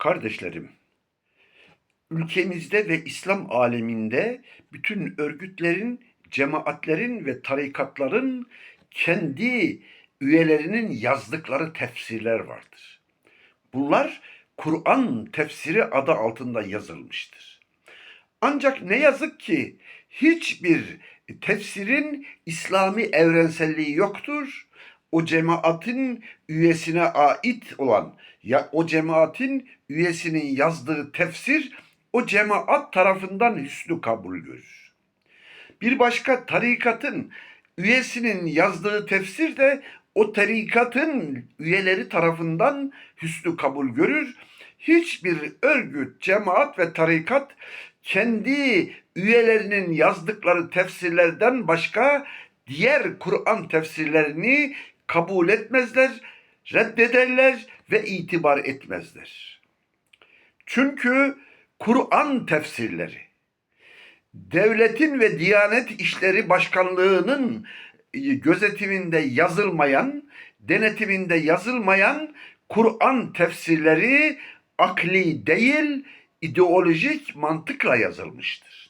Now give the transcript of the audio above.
Kardeşlerim, ülkemizde ve İslam aleminde bütün örgütlerin, cemaatlerin ve tarikatların kendi üyelerinin yazdıkları tefsirler vardır. Bunlar Kur'an tefsiri adı altında yazılmıştır. Ancak ne yazık ki hiçbir tefsirin İslami evrenselliği yoktur. O cemaatin üyesine ait olan ya o cemaatin üyesinin yazdığı tefsir o cemaat tarafından hüsnü kabul görür. Bir başka tarikatın üyesinin yazdığı tefsir de o tarikatın üyeleri tarafından hüsnü kabul görür. Hiçbir örgüt, cemaat ve tarikat kendi üyelerinin yazdıkları tefsirlerden başka diğer Kur'an tefsirlerini kabul etmezler, reddederler ve itibar etmezler. Çünkü Kur'an tefsirleri devletin ve Diyanet İşleri Başkanlığı'nın e, gözetiminde yazılmayan, denetiminde yazılmayan Kur'an tefsirleri akli değil, ideolojik mantıkla yazılmıştır.